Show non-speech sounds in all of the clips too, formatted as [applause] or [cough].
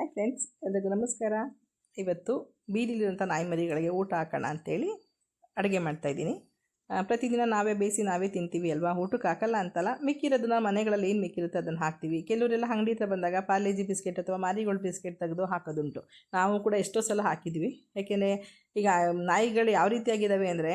Hi friends ಎಲ್ಲರಿಗೂ ನಮಸ್ಕಾರ. ಇವತ್ತು ಬೀದಿಲಿರುವಂಥ ನಾಯಿ ಮರಿಗಳಿಗೆ ಊಟ ಹಾಕೋಣ ಅಂತೇಳಿ ಅಡುಗೆ ಮಾಡ್ತಾಯಿದ್ದೀನಿ ಪ್ರತಿದಿನ ನಾವೇ ಬೇಯಿಸಿ ನಾವೇ ತಿಂತೀವಿ ಅಲ್ವಾ? ಊಟಕ್ಕೆ ಹಾಕಲ್ಲ ಅಂತಲ್ಲ. ಮಿಕ್ಕಿರೋದನ್ನ ಮನೆಗಳಲ್ಲಿ ಏನು ಮಿಕ್ಕಿರುತ್ತೆ ಅದನ್ನು ಹಾಕ್ತೀವಿ. ಕೆಲವರೆಲ್ಲ ಅಂಗಡಿ ಹತ್ರ ಬಂದಾಗ ಪಾರ್ಲೇಜಿ ಬಿಸ್ಕೆಟ್ ಅಥವಾ ಮಾರಿಗೋಲ್ಡ್ ಬಿಸ್ಕೆಟ್ ತೆಗೆದು ಹಾಕೋದುಂಟು. ನಾವು ಕೂಡ ಎಷ್ಟೋ ಸಲ ಹಾಕಿದ್ವಿ. ಯಾಕೆಂದರೆ ಈಗ ನಾಯಿಗಳು ಯಾವ ರೀತಿಯಾಗಿದ್ದಾವೆ ಅಂದರೆ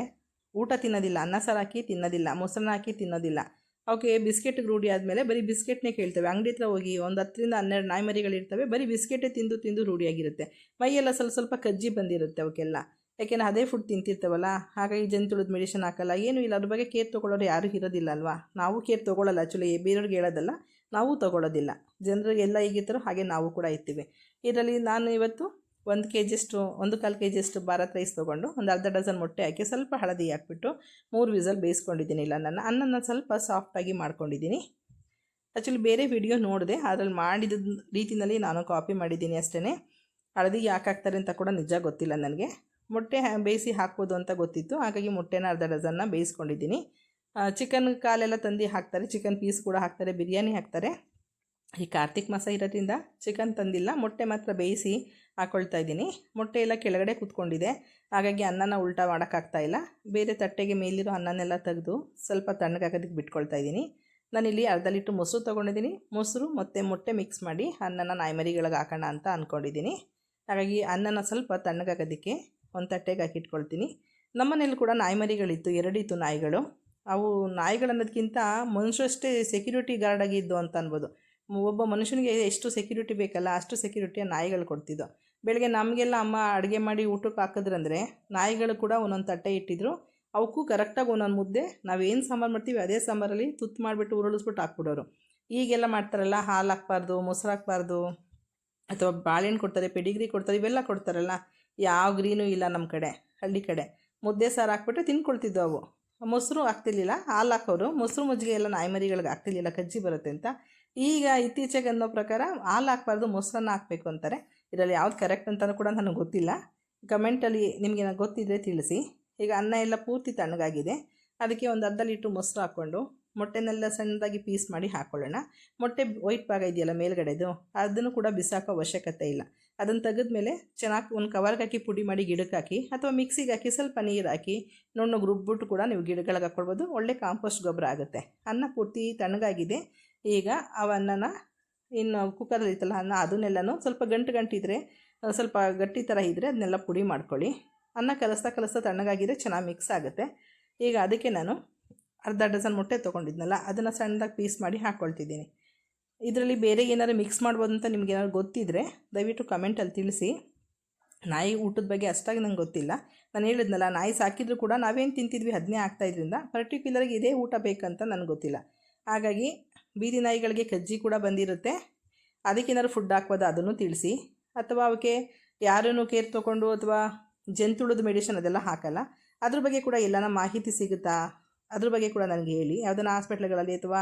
ಊಟ ತಿನ್ನೋದಿಲ್ಲ, ಅನ್ನ ಸಾರು ಹಾಕಿ ತಿನ್ನೋದಿಲ್ಲ, ಮೊಸರನ್ನ ಹಾಕಿ ತಿನ್ನೋದಿಲ್ಲ. ಅವಕ್ಕೆ ಬಿಸ್ಕೆಟ್ ರೂಢಿ ಆದಮೇಲೆ ಬರೀ ಬಿಸ್ಕೆಟ್ನೇ ಕೇಳ್ತವೆ. ಅಂಗಡಿ ಹತ್ರ ಹೋಗಿ ಒಂದು ಹತ್ತರಿಂದ ಹನ್ನೆರಡು ನಾಯಿ ಮರಿಗಳಿರ್ತವೆ ಬರೀ ಬಿಸ್ಕೆಟೇ ತಿಂದು ತಿಂದು ರೂಢಿಯಾಗಿರುತ್ತೆ. ಮೈಯೆಲ್ಲ ಸ್ವಲ್ಪ ಸ್ವಲ್ಪ ಕಜ್ಜಿ ಬಂದಿರುತ್ತೆ ಅವಕ್ಕೆಲ್ಲ. ಯಾಕೆಂದರೆ ಅದೇ ಫುಡ್ ತಿಂತಿರ್ತವಲ್ಲ, ಹಾಗಾಗಿ ಜಂತುಳದ ಮೆಡಿಷನ್ ಹಾಕಲ್ಲ, ಏನೂ ಇಲ್ಲ. ಅದ್ರ ಬಗ್ಗೆ ಕೇರ್ ತೊಗೊಳ್ಳೋರು ಯಾರೂ ಇರೋದಿಲ್ಲ ಅಲ್ವಾ? ನಾವು ಕೇರ್ ತೊಗೊಳ್ಳಲ್ಲ ಆ್ಯಕ್ಚುಲಿ ಬೇರೆಯವ್ರಿಗೆ ಹೇಳೋದಲ್ಲ, ನಾವು ತೊಗೊಳ್ಳೋದಿಲ್ಲ. ಜನರಿಗೆಲ್ಲ ಹೇಗಿರ್ತಾರೋ, ಹಾಗೆ ನಾವು ಕೂಡ ಇರ್ತೀವಿ. ಇದರಲ್ಲಿ ನಾನು ಇವತ್ತು ಒಂದು ಕೆ ಜಿಯಷ್ಟು ಒಂದು ಕಾಲು ಕೆ ಜಿಯಷ್ಟು ಭಾರತ್ ರೈಸ್ ತೊಗೊಂಡು ಒಂದು ಅರ್ಧ ಡಜನ್ ಮೊಟ್ಟೆ ಹಾಕಿ ಸ್ವಲ್ಪ ಹಳದಿ ಹಾಕ್ಬಿಟ್ಟು ಮೂರು ವಿಸಲ್ ಬೇಯಿಸ್ಕೊಂಡಿದ್ದೀನಿ ಇಲ್ಲ ನನ್ನ ಅನ್ನನ ಸ್ವಲ್ಪ ಸಾಫ್ಟಾಗಿ ಮಾಡ್ಕೊಂಡಿದ್ದೀನಿ. ಆ್ಯಕ್ಚುಲಿ ಬೇರೆ ವಿಡಿಯೋ ನೋಡಿದೆ, ಅದ್ರಲ್ಲಿ ಮಾಡಿದ ರೀತಿಯಲ್ಲಿ ನಾನು ಕಾಪಿ ಮಾಡಿದ್ದೀನಿ ಅಷ್ಟೇ ಹಳದಿ ಯಾಕೆ ಹಾಕ್ತಾರೆ ಅಂತ ಕೂಡ ನಿಜ ಗೊತ್ತಿಲ್ಲ ನನಗೆ. ಮೊಟ್ಟೆ ಬೇಯಿಸಿ ಹಾಕ್ಬೋದು ಅಂತ ಗೊತ್ತಿತ್ತು, ಹಾಗಾಗಿ ಮೊಟ್ಟೆನ ಅರ್ಧ ಡಜನ್ನ ಬೇಯಿಸ್ಕೊಂಡಿದ್ದೀನಿ. ಚಿಕನ್ ಕಾಲೆಲ್ಲ ತಂದು ಹಾಕ್ತಾರೆ ಚಿಕನ್ ಪೀಸ್ ಕೂಡ ಹಾಕ್ತಾರೆ, ಬಿರಿಯಾನಿ ಹಾಕ್ತಾರೆ. ಈ ಕಾರ್ತಿಕ್ ಮಾಸ ಇರೋದ್ರಿಂದ ಚಿಕನ್ ತಂದಿಲ್ಲ, ಮೊಟ್ಟೆ ಮಾತ್ರ ಬೇಯಿಸಿ ಹಾಕ್ಕೊಳ್ತಾ ಇದ್ದೀನಿ. ಮೊಟ್ಟೆ ಎಲ್ಲ ಕೆಳಗಡೆ ಕೂತ್ಕೊಂಡಿದೆ. ಹಾಗಾಗಿ ಅನ್ನನ ಉಲ್ಟಾ ಮಾಡೋಕ್ಕಾಗ್ತಾ ಇಲ್ಲ. ಬೇರೆ ತಟ್ಟೆಗೆ ಮೇಲಿರೋ ಅನ್ನನೆಲ್ಲ ತೆಗೆದು ಸ್ವಲ್ಪ ತಣ್ಣಗಾಗೋದಕ್ಕೆ ಬಿಟ್ಕೊಳ್ತಾ ಇದ್ದೀನಿ. ನಾನಿಲ್ಲಿ ಅರ್ಧ ಲೀಟ್ರ್ ಮೊಸರು ತೊಗೊಂಡಿದ್ದೀನಿ. ಮೊಸರು ಮತ್ತು ಮೊಟ್ಟೆ ಮಿಕ್ಸ್ ಮಾಡಿ ಅನ್ನನ ನಾಯಿಮರಿಗಳಿಗೆ ಹಾಕೋಣ ಅಂತ ಅಂದ್ಕೊಂಡಿದ್ದೀನಿ ಹಾಗಾಗಿ ಅನ್ನನ ಸ್ವಲ್ಪ ತಣ್ಣಗಾಗೋದಕ್ಕೆ ಒಂದು ತಟ್ಟೆಗೆ ಹಾಕಿಟ್ಕೊಳ್ತೀನಿ. ನಮ್ಮನೇಲಿ ಕೂಡ ನಾಯಿಮರಿಗಳಿತ್ತು, ಎರಡಿತ್ತು ನಾಯಿಗಳು. ಅವು ನಾಯಿಗಳನ್ನೋದಕ್ಕಿಂತ ಮನುಷ್ಯಷ್ಟೇ ಸೆಕ್ಯೂರಿಟಿ ಗಾರ್ಡಾಗಿದ್ದು ಅಂತ ಅನ್ಬೋದು. ಒಬ್ಬ ಮನುಷ್ಯನಿಗೆ ಎಷ್ಟು ಸೆಕ್ಯೂರಿಟಿ ಬೇಕಲ್ಲ ಅಷ್ಟು ಸೆಕ್ಯೂರಿಟಿಯ ನಾಯಿಗಳು ಕೊಡ್ತಿದ್ದೋ. ಬೆಳಗ್ಗೆ ನಮಗೆಲ್ಲ ಅಮ್ಮ ಅಡುಗೆ ಮಾಡಿ ಊಟಕ್ಕೆ ಹಾಕಿದ್ರಂದರೆ ನಾಯಿಗಳು ಕೂಡ ಒಂದೊಂದು ತಟ್ಟೆ ಇಟ್ಟಿದ್ರು. ಅವಕ್ಕೂ ಕರೆಕ್ಟಾಗಿ ಒಂದೊಂದು ಮುದ್ದೆ, ನಾವೇನು ಸಾಂಬಾರು ಮಾಡ್ತೀವಿ ಅದೇ ಸಾಂಬಾರಲ್ಲಿ ತುತ್ತು ಮಾಡಿಬಿಟ್ಟು ಉರುಳಿಸ್ಬಿಟ್ಟು ಹಾಕ್ಬಿಡೋರು. ಈಗೆಲ್ಲ ಮಾಡ್ತಾರಲ್ಲ ಹಾಲು ಹಾಕ್ಬಾರ್ದು, ಮೊಸರು ಹಾಕ್ಬಾರ್ದು, ಅಥವಾ ಬಾಳೆಹಣ್ಣು ಕೊಡ್ತಾರೆ ಪೆಡಿಗ್ರಿ ಕೊಡ್ತಾರೆ, ಇವೆಲ್ಲ ಕೊಡ್ತಾರಲ್ಲ. ಯಾವ ಗ್ರೀನೂ ಇಲ್ಲ ನಮ್ಮ ಕಡೆ, ಹಳ್ಳಿ ಕಡೆ. ಮುದ್ದೆ ಸಾರು ಹಾಕ್ಬಿಟ್ಟು ತಿನ್ಕೊಳ್ತಿದ್ದವು ಅವು. ಮೊಸರು ಹಾಕ್ತಿರ್ಲಿಲ್ಲ, ಹಾಲು ಹಾಕೋರು. ಮೊಸರು ಮಜ್ಜಿಗೆ ಎಲ್ಲ ನಾಯಿಮರಿಗಳಿಗೆ ಹಾಕ್ತಿರ್ಲಿಲ್ಲ, ಕಜ್ಜಿ ಬರುತ್ತೆ ಅಂತ. ಈಗ ಇತ್ತೀಚೆಗೆ ಅನ್ನೋ ಪ್ರಕಾರ ಹಾಲು ಹಾಕ್ಬಾರ್ದು, ಮೊಸರನ್ನ ಹಾಕಬೇಕು ಅಂತಾರೆ. ಇದರಲ್ಲಿ ಯಾವ್ದು ಕರೆಕ್ಟ್ ಅಂತಲೂ ಕೂಡ ನನಗೆ ಗೊತ್ತಿಲ್ಲ. ಕಮೆಂಟಲ್ಲಿ ನಿಮಗೆ ಗೊತ್ತಿದ್ದರೆ ತಿಳಿಸಿ. ಈಗ ಅನ್ನ ಎಲ್ಲ ಪೂರ್ತಿ ತಣ್ಣಗಾಗಿದೆ. ಅದಕ್ಕೆ ಒಂದು ಅರ್ಧ ಲೀಟ್ರ್ ಮೊಸರು ಹಾಕ್ಕೊಂಡು ಮೊಟ್ಟೆನೆಲ್ಲ ಸಣ್ಣದಾಗಿ ಪೀಸ್ ಮಾಡಿ ಹಾಕ್ಕೊಳ್ಳೋಣ ಮೊಟ್ಟೆ ವೈಟ್ ಭಾಗ ಇದೆಯಲ್ಲ ಮೇಲ್ಗಡೆದು, ಅದನ್ನು ಕೂಡ ಬಿಸಾಕೋ ಅವಶ್ಯಕತೆ ಇಲ್ಲ. ಅದನ್ನು ತೆಗೆದ್ಮೇಲೆ ಚೆನ್ನಾಗಿ ಒಂದು ಕವರ್ಗೆ ಹಾಕಿ ಪುಡಿ ಮಾಡಿ ಗಿಡಕ್ಕೆ ಹಾಕಿ ಅಥವಾ ಮಿಕ್ಸಿಗೆ ಹಾಕಿ ಸ್ವಲ್ಪ ನೀರು ಹಾಕಿ ನುಣ್ಣಗೆ ರುಬ್ಬಿಟ್ಟು ಕೂಡ ನೀವು ಗಿಡಗಳಿಗೆ ಹಾಕ್ಕೊಳ್ಬೋದು ಒಳ್ಳೆ ಕಾಂಪೋಸ್ಟ್ ಗೊಬ್ಬರ ಆಗುತ್ತೆ. ಅನ್ನ ಪೂರ್ತಿ ತಣ್ಣಗಾಗಿದೆ. ಈಗ ಅವನ್ನ ಇನ್ನು ಕುಕ್ಕರಲ್ಲಿ ಇತ್ತಲ್ಲ, ಅನ್ನ ಅದನ್ನೆಲ್ಲನೂ ಸ್ವಲ್ಪ ಗಂಟು ಗಂಟಿದ್ರೆ ಸ್ವಲ್ಪ ಗಟ್ಟಿ ಥರ ಇದ್ದರೆ ಅದನ್ನೆಲ್ಲ ಪುಡಿ ಮಾಡ್ಕೊಳ್ಳಿ. ಅನ್ನ ಕಲಸ್ತಾ ಕಲಸ್ತಾ ತಣ್ಣಗಾಗಿದ್ರೆ ಚೆನ್ನಾಗಿ ಮಿಕ್ಸ್ ಆಗುತ್ತೆ. ಈಗ ಅದಕ್ಕೆ ನಾನು ಅರ್ಧ ಡಜನ್ ಮೊಟ್ಟೆ ತೊಗೊಂಡಿದ್ನಲ್ಲ, ಅದನ್ನು ಸಣ್ಣದಾಗಿ ಪೀಸ್ ಮಾಡಿ ಹಾಕ್ಕೊಳ್ತಿದ್ದೀನಿ ಇದರಲ್ಲಿ ಬೇರೆ ಏನಾರು ಮಿಕ್ಸ್ ಮಾಡ್ಬೋದು ಅಂತ ನಿಮ್ಗೆ ಏನಾದ್ರು ಗೊತ್ತಿದ್ದರೆ ದಯವಿಟ್ಟು ಕಮೆಂಟಲ್ಲಿ ತಿಳಿಸಿ. ನಾಯಿ ಊಟದ ಬಗ್ಗೆ ಅಷ್ಟಾಗಿ ನಂಗೆ ಗೊತ್ತಿಲ್ಲ. ನಾನು ಹೇಳಿದ್ನಲ್ಲ, ನಾಯಿ ಸಾಕಿದ್ರು ಕೂಡ ನಾವೇನು ತಿಂತಿದ್ವಿ ಅದನ್ನೇ ಆಗ್ತಾಯಿದ್ರಿಂದ ಪರ್ಟಿಕ್ಯುಲರ್ಗೆ ಇದೇ ಊಟ ಬೇಕಂತ ನನಗೆ ಗೊತ್ತಿಲ್ಲ. ಹಾಗಾಗಿ ಬೀದಿ ನಾಯಿಗಳಿಗೆ ಕಜ್ಜಿ ಕೂಡ ಬಂದಿರುತ್ತೆ. ಅದಕ್ಕೇನಾದ್ರು ಫುಡ್ ಹಾಕ್ಬೋದು ಅದನ್ನು ತಿಳಿಸಿ. ಅಥವಾ ಅವಕ್ಕೆ ಯಾರನ್ನು ಕೇರ್ ತೊಗೊಂಡು ಅಥವಾ ಜಂತುಳದ ಮೆಡಿಷನ್ ಅದೆಲ್ಲ ಹಾಕಲ್ಲ. ಅದ್ರ ಬಗ್ಗೆ ಕೂಡ ಎಲ್ಲನ ಮಾಹಿತಿ ಸಿಗುತ್ತಾ? ಅದ್ರ ಬಗ್ಗೆ ಕೂಡ ನನಗೆ ಹೇಳಿ. ಯಾವುದನ್ನ ಹಾಸ್ಪಿಟ್ಲ್ಗಳಲ್ಲಿ ಅಥವಾ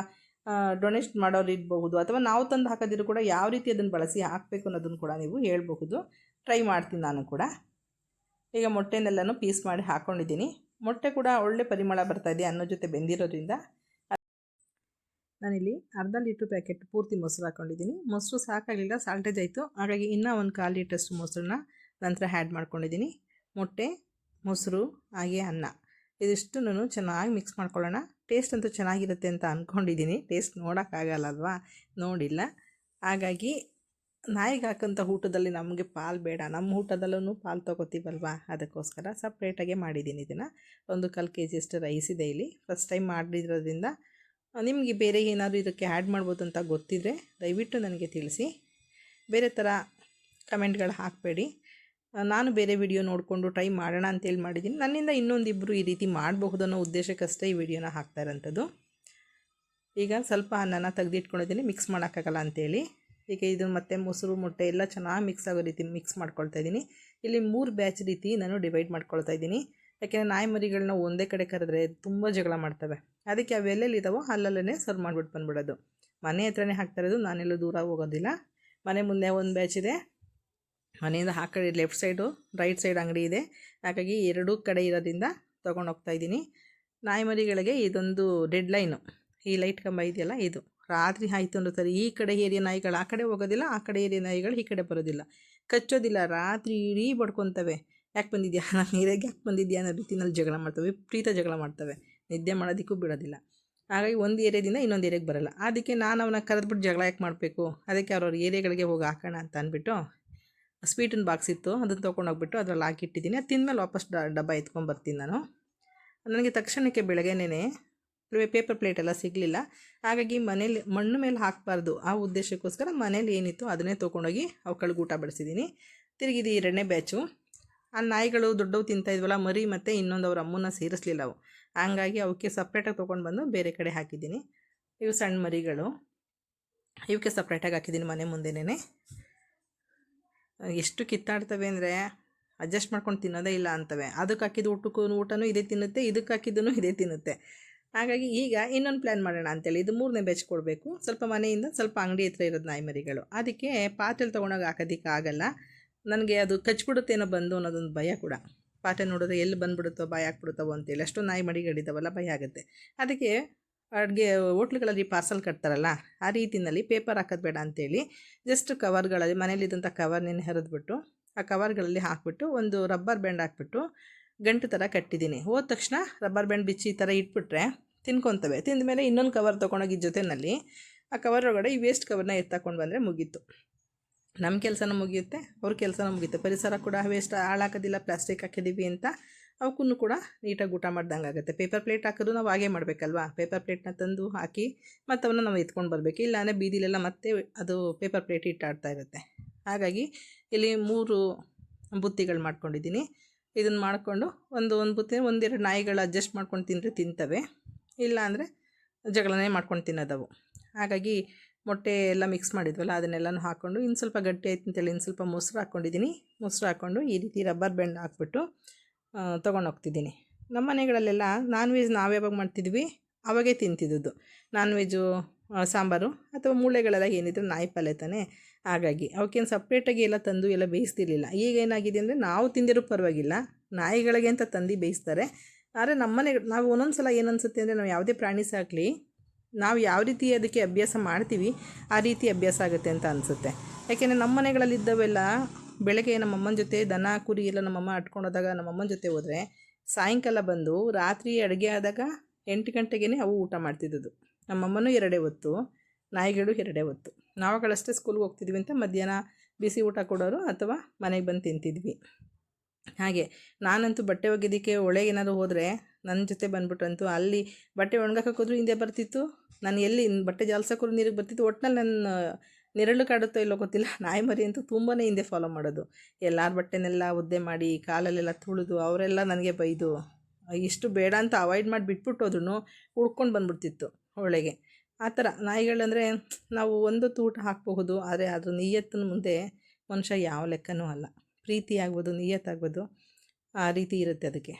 ಡೊನೇಟ್ ಮಾಡೋರು ಇರಬಹುದು ಅಥವಾ ನಾವು ತಂದು ಹಾಕೋದಿದ್ರು ಕೂಡ ಯಾವ ರೀತಿ ಅದನ್ನು ಬಳಸಿ ಹಾಕಬೇಕು ಅನ್ನೋದನ್ನು ಕೂಡ ನೀವು ಹೇಳಬಹುದು. ಟ್ರೈ ಮಾಡ್ತೀನಿ ನಾನು ಕೂಡ. ಈಗ ಮೊಟ್ಟೆನೆಲ್ಲನೂ ಪೀಸ್ ಮಾಡಿ ಹಾಕ್ಕೊಂಡಿದ್ದೀನಿ ಮೊಟ್ಟೆ ಕೂಡ ಒಳ್ಳೆ ಪರಿಮಳ ಬರ್ತಾಯಿದೆ ಅನ್ನೋ ಜೊತೆ ಬೆಂದಿರೋದ್ರಿಂದ ನಾನಿಲ್ಲಿ ಅರ್ಧ ಲೀಟ್ರ್ ಪ್ಯಾಕೆಟ್ ಪೂರ್ತಿ ಮೊಸರು ಹಾಕ್ಕೊಂಡಿದ್ದೀನಿ ಮೊಸರು ಸಾಕಾಗಲಿಲ್ಲ, ಸಾಲ್ಟೇಜ್ ಆಯಿತು. ಹಾಗಾಗಿ ಇನ್ನೂ ಒಂದು ಕಾಲು ಲೀಟ್ರಷ್ಟು ಮೊಸರನ್ನ ನಂತರ ಹ್ಯಾಡ್ ಮಾಡ್ಕೊಂಡಿದ್ದೀನಿ. ಮೊಟ್ಟೆ, ಮೊಸರು, ಹಾಗೆ ಅನ್ನ. ಇದಿಷ್ಟು ಚೆನ್ನಾಗಿ ಮಿಕ್ಸ್ ಮಾಡ್ಕೊಳ್ಳೋಣ. ಟೇಸ್ಟ್ ಅಂತೂ ಚೆನ್ನಾಗಿರುತ್ತೆ ಅಂತ ಅಂದ್ಕೊಂಡಿದ್ದೀನಿ ಟೇಸ್ಟ್ ನೋಡೋಕ್ಕಾಗಲ್ಲ ಅಲ್ವಾ ನೋಡಿಲ್ಲ. ಹಾಗಾಗಿ ನಾಯಿಗೆ ಹಾಕೋಂಥ ಊಟದಲ್ಲಿ ನಮಗೆ ಪಾಲು ಬೇಡ. ನಮ್ಮ ಊಟದಲ್ಲೂ ಪಾಲು ತೊಗೋತೀವಲ್ವಾ? ಅದಕ್ಕೋಸ್ಕರ ಸಪ್ರೇಟಾಗೆ ಮಾಡಿದ್ದೀನಿ ಇದನ್ನು. ಒಂದು ಕಾಲು ಕೆ ಜಿಯಷ್ಟು ರೈಸ್ ಇದೆ ಇಲ್ಲಿ. ಫಸ್ಟ್ ಟೈಮ್ ಮಾಡಿರೋದ್ರಿಂದ ನಿಮಗೆ ಬೇರೆ ಏನಾದರೂ ಇದಕ್ಕೆ ಆ್ಯಡ್ ಮಾಡ್ಬೋದು ಅಂತ ಗೊತ್ತಿದ್ದರೆ ದಯವಿಟ್ಟು ನನಗೆ ತಿಳಿಸಿ. ಬೇರೆ ಥರ ಕಮೆಂಟ್ಗಳು ಹಾಕಬೇಡಿ. ನಾನು ಬೇರೆ ವಿಡಿಯೋ ನೋಡಿಕೊಂಡು ಟ್ರೈ ಮಾಡೋಣ ಅಂತೇಳಿ ಮಾಡಿದ್ದೀನಿ ನನ್ನಿಂದ ಇನ್ನೊಂದಿಬ್ಬರು ಈ ರೀತಿ ಮಾಡಬಹುದು ಅನ್ನೋ ಉದ್ದೇಶಕ್ಕಷ್ಟೇ ಈ ವಿಡಿಯೋನ ಹಾಕ್ತಾ ಇರೋಂಥದ್ದು. ಈಗ ಸ್ವಲ್ಪ ಅನ್ನನ ತೆಗೆದಿಟ್ಕೊಂಡಿದ್ದೀನಿ ಮಿಕ್ಸ್ ಮಾಡೋಕ್ಕಾಗಲ್ಲ ಅಂತೇಳಿ ಈಗ ಇದು ಮತ್ತು ಮೊಸರು, ಮೊಟ್ಟೆ ಎಲ್ಲ ಚೆನ್ನಾಗಿ ಮಿಕ್ಸ್ ಆಗೋ ರೀತಿ ಮಿಕ್ಸ್ ಮಾಡ್ಕೊಳ್ತಾ ಇದ್ದೀನಿ. ಇಲ್ಲಿ ಮೂರು ಬ್ಯಾಚ್ ರೀತಿ ನಾನು ಡಿವೈಡ್ ಮಾಡ್ಕೊಳ್ತಾ ಇದ್ದೀನಿ. ಯಾಕೆಂದರೆ ನಾಯಿ ಮರಿಗಳನ್ನ ಒಂದೇ ಕಡೆ ಕರೆದ್ರೆ ತುಂಬ ಜಗಳ ಮಾಡ್ತವೆ. ಅದಕ್ಕೆ ಇದಾವೋ ಅಲ್ಲಲ್ಲೇ ಸರ್ವ್ ಮಾಡಿಬಿಟ್ಟು ಬಂದ್ಬಿಡೋದು. ಮನೆ ಹತ್ರನೇ ಹಾಕ್ತಾ ಇರೋದು, ನಾನೆಲ್ಲೂ ದೂರ ಹೋಗೋದಿಲ್ಲ. ಮನೆ ಮುಂದೆ ಒಂದು ಬ್ಯಾಚ್ ಇದೆ. ಮನೆಯಿಂದ ಆ ಲೆಫ್ಟ್ ಸೈಡು ರೈಟ್ ಸೈಡ್ ಅಂಗಡಿ ಇದೆ. ಹಾಗಾಗಿ ಎರಡೂ ಕಡೆ ಇರೋದ್ರಿಂದ ತೊಗೊಂಡು ಹೋಗ್ತಾ ಇದ್ದೀನಿ. ನಾಯಿ ಮರಿಗಳಿಗೆ ಇದೊಂದು ಡೆಡ್ ಲೈನು ಈ ಲೈಟ್ ಕಂಬ ಇದೆಯಲ್ಲ ಇದು. ರಾತ್ರಿ ಆಯಿತು ಅಂದ್ರೆ ಸರಿ, ಈ ಕಡೆ ಏರಿಯ ನಾಯಿಗಳು, ಆ ಕಡೆ ಹೋಗೋದಿಲ್ಲ, ಆ ಕಡೆ ಏರಿಯ ನಾಯಿಗಳು, ಈ ಕಡೆ ಬರೋದಿಲ್ಲ. ಕಚ್ಚೋದಿಲ್ಲ, ರಾತ್ರಿ ಇಡೀ ಬಡ್ಕೊತವೆ. ಯಾಕೆ ಬಂದಿದ್ಯಾ? ನಾನು ಏರಿಯಾಗೆ ಯಾಕೆ ಬಂದಿದ್ಯಾ ಅನ್ನೋ ರೀತಿನಲ್ಲಿ ಜಗಳ ಮಾಡ್ತವೆ, ವಿಪರೀತ ಜಗಳ ಮಾಡ್ತವೆ. ನಿದ್ದೆ ಮಾಡೋದಕ್ಕೂ ಬಿಡೋದಿಲ್ಲ. ಹಾಗಾಗಿ ಒಂದು ಏರಿಯಾದಿಂದ ಇನ್ನೊಂದು ಏರಿಯಾಗೆ ಬರಲ್ಲ. ಅದಕ್ಕೆ ನಾನು ಅವನ ಕರೆದ್ಬಿಟ್ಟು ಜಗಳ ಯಾಕೆ ಮಾಡಬೇಕು? ಅದಕ್ಕೆ ಅವ್ರವ್ರ ಏರಿಯಾಗಳಿಗೆ ಹೋಗಿ ಹಾಕೋಣ ಅಂತ ಅಂದ್ಬಿಟ್ಟು ಸ್ವೀಟಿನ ಬಾಕ್ಸ್ ಇತ್ತು. ಅದನ್ನು ತೊಗೊಂಡೋಗ್ಬಿಟ್ಟು ಅದ್ರಲ್ಲಿ ಹಾಕಿಟ್ಟಿದ್ದೀನಿ ಅದು ತಿಂದಮೇಲೆ ವಾಪಸ್ ಡಬ್ಬ ಎತ್ಕೊಂಡ್ಬರ್ತೀನಿ ನಾನು. ನನಗೆ ತಕ್ಷಣಕ್ಕೆ ಬೆಳಗ್ಗೆನೇ ಪೇಪರ್ ಪ್ಲೇಟ್ ಎಲ್ಲ ಸಿಗಲಿಲ್ಲ. ಹಾಗಾಗಿ ಮನೇಲಿ ಮಣ್ಣು ಮೇಲೆ ಹಾಕಬಾರ್ದು. ಆ ಉದ್ದೇಶಕ್ಕೋಸ್ಕರ ಮನೇಲಿ ಏನಿತ್ತು ಅದನ್ನೇ ತೊಗೊಂಡೋಗಿ ಅವುಗಳಿಗೆ ಊಟ ಬಡಿಸಿದ್ದೀನಿ ತಿರುಗಿದೀ ಎರಡನೇ ಬ್ಯಾಚು ಆ ನಾಯಿಗಳು ದೊಡ್ಡವು ತಿಂತಾಯಿದ್ವಲ್ಲ ಮರಿ ಮತ್ತು ಇನ್ನೊಂದು ಅವ್ರ ಅಮ್ಮನ ಸೇರಿಸ್ಲಿಲ್ಲ ಅವು. ಹಂಗಾಗಿ ಅವಕ್ಕೆ ಸಪ್ರೇಟಾಗಿ ತೊಗೊಂಡು ಬಂದು ಬೇರೆ ಕಡೆ ಹಾಕಿದ್ದೀನಿ. ಇವು ಸಣ್ಣ ಮರಿಗಳು. ಇವಕ್ಕೆ ಸಪ್ರೇಟಾಗಿ ಹಾಕಿದ್ದೀನಿ ಮನೆ ಮುಂದೆನೇ ಎಷ್ಟು ಕಿತ್ತಾಡ್ತವೆ ಅಂದರೆ ಅಡ್ಜಸ್ಟ್ ಮಾಡ್ಕೊಂಡು ತಿನ್ನೋದೇ ಇಲ್ಲ ಅಂತವೆ. ಅದಕ್ಕೆ ಹಾಕಿದ ಊಟಕ್ಕೂ ಊಟನೂ ಇದೇ ತಿನ್ನುತ್ತೆ ಇದಕ್ಕೆ ಹಾಕಿದ್ದೂ ಇದೇ ತಿನ್ನುತ್ತೆ. ಹಾಗಾಗಿ ಈಗ ಇನ್ನೊಂದು ಪ್ಲ್ಯಾನ್ ಮಾಡೋಣ ಅಂತೇಳಿ. ಇದು ಮೂರನೇ ಬೆಚ್ ಕೊಡಬೇಕು. ಸ್ವಲ್ಪ ಮನೆಯಿಂದ ಸ್ವಲ್ಪ ಅಂಗಡಿ ಹತ್ರ ಇರೋದು ನಾಯಿ ಮರಿಗಳು. ಅದಕ್ಕೆ ಪಾತ್ರೆಲಿ ತೊಗೊಂಡೋಗಿ ಹಾಕೋದಕ್ಕೆ ಆಗಲ್ಲ. ನನಗೆ ಅದು ಕಚ್ಬಿಡುತ್ತೇನೋ ಬಂದು ಅನ್ನೋದೊಂದು ಭಯ ಕೂಡ. ಪಾತ್ರೆ ನೋಡಿದ್ರೆ ಎಲ್ಲಿ ಬಂದ್ಬಿಡುತ್ತೋ ಭಯ ಹಾಕ್ಬಿಡುತ್ತೋ ಅಂತೇಳಿ. ಅಷ್ಟು ನಾಯಿ ಮರಿಗಳಿದ್ದಾವಲ್ಲ ಭಯ ಆಗುತ್ತೆ. ಅದಕ್ಕೆ ಅಡುಗೆ ಹೋಟ್ಲುಗಳಲ್ಲಿ ಪಾರ್ಸಲ್ ಕಟ್ತಾರಲ್ಲ, ಆ ರೀತಿಯಲ್ಲಿ ಪೇಪರ್ ಹಾಕೋದು ಬೇಡ ಅಂತೇಳಿ ಜಸ್ಟ್ ಕವರ್ಗಳಲ್ಲಿ ಮನೇಲಿದ್ದಂಥ ಕವರ್ನೇನೆ ಹರಿದ್ಬಿಟ್ಟು, ಆ ಕವರ್ಗಳಲ್ಲಿ ಹಾಕ್ಬಿಟ್ಟು ಒಂದು ರಬ್ಬರ್ ಬ್ಯಾಂಡ್ ಹಾಕ್ಬಿಟ್ಟು ಗಂಟು ಥರ ಕಟ್ಟಿದ್ದೀನಿ. ಹೋದ ತಕ್ಷಣ ರಬ್ಬರ್ ಬ್ಯಾಂಡ್ ಬಿಚ್ಚಿ ಈ ಥರ ಇಟ್ಬಿಟ್ರೆ ತಿನ್ಕೊತವೆ. ತಿಂದ ಮೇಲೆ ಇನ್ನೊಂದು ಕವರ್ ತೊಗೊಂಡೋಗಿ ಜೊತೆಯಲ್ಲಿ ಆ ಕವರ್ ಒಳಗಡೆ ಈ ವೇಸ್ಟ್ ಕವರ್ನ ಎತ್ತಾಕೊಂಡು ಬಂದರೆ ಮುಗೀತು. ನಮ್ಮ ಕೆಲಸನೂ ಮುಗಿಯುತ್ತೆ, ಅವ್ರ ಕೆಲಸನೂ ಮುಗಿಯುತ್ತೆ. ಪರಿಸರ ಕೂಡ ವೇಸ್ಟ್ ಹಾಳಾಕೋದಿಲ್ಲ ಪ್ಲಾಸ್ಟಿಕ್ ಹಾಕಿದ್ದೀವಿ ಅಂತ ಅವಕ್ಕೂ ಕೂಡ ನೀಟಾಗಿ ಊಟ ಮಾಡ್ದಂಗೆ ಆಗುತ್ತೆ. ಪೇಪರ್ ಪ್ಲೇಟ್ ಹಾಕಿದ್ರು ನಾವು ಹಾಗೆ ಮಾಡಬೇಕಲ್ವಾ? ಪೇಪರ್ ಪ್ಲೇಟ್ನ ತಂದು ಹಾಕಿ ಮತ್ತು ಅವನ್ನ ನಾವು ಎತ್ಕೊಂಡು ಬರಬೇಕು. ಇಲ್ಲಾಂದರೆ ಬೀದಿಲೆಲ್ಲ ಮತ್ತೆ ಅದು ಪೇಪರ್ ಪ್ಲೇಟ್ ಇಟ್ಟಾಡ್ತಾ ಇರುತ್ತೆ. ಹಾಗಾಗಿ ಇಲ್ಲಿ ಮೂರು ಬುತ್ತಿಗಳು ಮಾಡ್ಕೊಂಡಿದ್ದೀನಿ. ಇದನ್ನು ಮಾಡಿಕೊಂಡು ಒಂದು ಒಂದು ಬುತ್ತಿ, ಒಂದೆರಡು ನಾಯಿಗಳು ಅಡ್ಜಸ್ಟ್ ಮಾಡ್ಕೊಂಡು ತಿಂದರೆ ತಿಂತವೆ. ಇಲ್ಲ ಅಂದರೆ ಜಗಳನೇ ಮಾಡ್ಕೊಂಡು ತಿನ್ನೋದವು. ಹಾಗಾಗಿ ಮೊಟ್ಟೆ ಎಲ್ಲ ಮಿಕ್ಸ್ ಮಾಡಿದ್ವಲ್ಲ, ಅದನ್ನೆಲ್ಲನೂ ಹಾಕ್ಕೊಂಡು ಇನ್ನು ಸ್ವಲ್ಪ ಗಟ್ಟಿ ಆಯ್ತು ಅಂತೇಳಿ ಇನ್ನು ಸ್ವಲ್ಪ ಮೊಸರು ಹಾಕ್ಕೊಂಡಿದ್ದೀನಿ. ಮೊಸರು ಹಾಕ್ಕೊಂಡು ಈ ರೀತಿ ರಬ್ಬರ್ ಬೆಂಡ್ ಹಾಕ್ಬಿಟ್ಟು ತೊಗೊಂಡೋಗ್ತಿದ್ದೀನಿ ನಮ್ಮ ಮನೆಗಳಲ್ಲೆಲ್ಲ ನಾನ್ ವೆಜ್ ನಾವು ಯಾವಾಗ ಮಾಡ್ತಿದ್ವಿ? ಅವಾಗೇ ತಿಂತಿದ್ದದ್ದು. ನಾನ್ ವೆಜ್ಜು ಸಾಂಬಾರು ಅಥವಾ ಮೂಳೆಗಳೆಲ್ಲ ಏನಿದ್ರು ನಾಯಿ ಪಲ್ಯ ತಾನೇ. ಹಾಗಾಗಿ ಅವಕ್ಕೇನು ಸಪ್ರೇಟಾಗಿ ಎಲ್ಲ ತಂದು ಎಲ್ಲ ಬೇಯಿಸ್ತಿರ್ಲಿಲ್ಲ. ಈಗ ಏನಾಗಿದೆ ಅಂದರೆ ನಾವು ತಿಂದಿರೋ ಪರವಾಗಿಲ್ಲ. ನಾಯಿಗಳಿಗೆ ಅಂತ ತಂದು ಬೇಯಿಸ್ತಾರೆ. ಆದರೆ ನಮ್ಮನೆ ನಾವು ಒಂದೊಂದು ಸಲ ಏನು ಅಂದರೆ ನಾವು ಯಾವುದೇ ಪ್ರಾಣಿ ಸಾಕಲಿ ನಾವು ಯಾವ ರೀತಿ ಅದಕ್ಕೆ ಅಭ್ಯಾಸ ಮಾಡ್ತೀವಿ, ಆ ರೀತಿ ಅಭ್ಯಾಸ ಆಗುತ್ತೆ ಅಂತ ಅನಿಸುತ್ತೆ. ಯಾಕೆಂದರೆ ನಮ್ಮ ಮನೆಗಳಲ್ಲಿದ್ದವೆಲ್ಲ ಬೆಳಗ್ಗೆ ನಮ್ಮಮ್ಮನ ಜೊತೆ ದನ, ಕುರಿ ಎಲ್ಲ ನಮ್ಮಮ್ಮ ಅಟ್ಕೊಂಡೋದಾಗ ನಮ್ಮಮ್ಮನ ಜೊತೆ ಹೋದರೆ ಸಾಯಂಕಾಲ ಬಂದು ರಾತ್ರಿ ಅಡುಗೆ ಆದಾಗ ಎಂಟು ಗಂಟೆಗೇ ಅವು ಊಟ ಮಾಡ್ತಿದ್ದದು ನಮ್ಮಮ್ಮನೂ ಎರಡೇ ಹೊತ್ತು, ನಾಯಿಗಳು ಎರಡೇ ಹೊತ್ತು. ನಾವುಗಳಷ್ಟೇ ಸ್ಕೂಲ್ಗೆ ಹೋಗ್ತಿದ್ವಿ ಅಂತ ಮಧ್ಯಾಹ್ನ ಬಿಸಿ ಊಟ ಕೊಡೋರು ಅಥವಾ ಮನೆಗೆ ಬಂದು ತಿಂತಿದ್ವಿ. ಹಾಗೆ ನಾನಂತೂ ಬಟ್ಟೆ ಒಗೆಯೋದಕ್ಕೆ ಒಳಗೆ ಹೋದರೆ ನನ್ನ ಜೊತೆ ಬಂದ್ಬಿಟ್ಟಂತೂ ಅಲ್ಲಿ ಬಟ್ಟೆ ಒಣಗಾಕೋದ್ರೂ ಹಿಂದೆ ಬರ್ತಿತ್ತು. ನಾನು ಎಲ್ಲಿ ಬಟ್ಟೆ ಜಾಲ್ಸಕ್ಕೂ ನೀರಿಗೆ ಬರ್ತಿತ್ತು. ಒಟ್ಟಿನಲ್ಲಿ ನನ್ನ ನೆರಳು ಕಾಡುತ್ತೋ ಇಲ್ಲೋ ಗೊತ್ತಿಲ್ಲ. [laughs] ನಾಯಿ ಮರಿ ಅಂತೂ ತುಂಬಾ ಹಿಂದೆ ಫಾಲೋ ಮಾಡೋದು. ಎಲ್ಲರ ಬಟ್ಟೆನೆಲ್ಲ ಒದ್ದೆ ಮಾಡಿ ಕಾಲಲ್ಲೆಲ್ಲ ತುಳಿದು ಅವರೆಲ್ಲ ನನಗೆ ಬೈದು, ಇಷ್ಟು ಬೇಡ ಅಂತ ಅವಾಯ್ಡ್ ಮಾಡಿ ಬಿಟ್ಬಿಟ್ಟು ಹೋದ್ರೂ ಹುಡ್ಕೊಂಡು ಬಂದ್ಬಿಡ್ತಿತ್ತು ಒಳಗೆ. ಆ ಥರ ನಾಯಿಗಳಂದರೆ ನಾವು ಒಂದು ಊಟ ಹಾಕಬಹುದು, ಆದರೆ ಅದ್ರ ನಿಯತ್ತಿನ ಮುಂದೆ ಮನುಷ್ಯ ಯಾವ ಲೆಕ್ಕನೂ ಅಲ್ಲ. ಪ್ರೀತಿ ಆಗ್ಬೋದು ನಿಯತ್ತಾಗ್ಬೋದು ಆ ರೀತಿ ಇರುತ್ತೆ ಅದಕ್ಕೆ.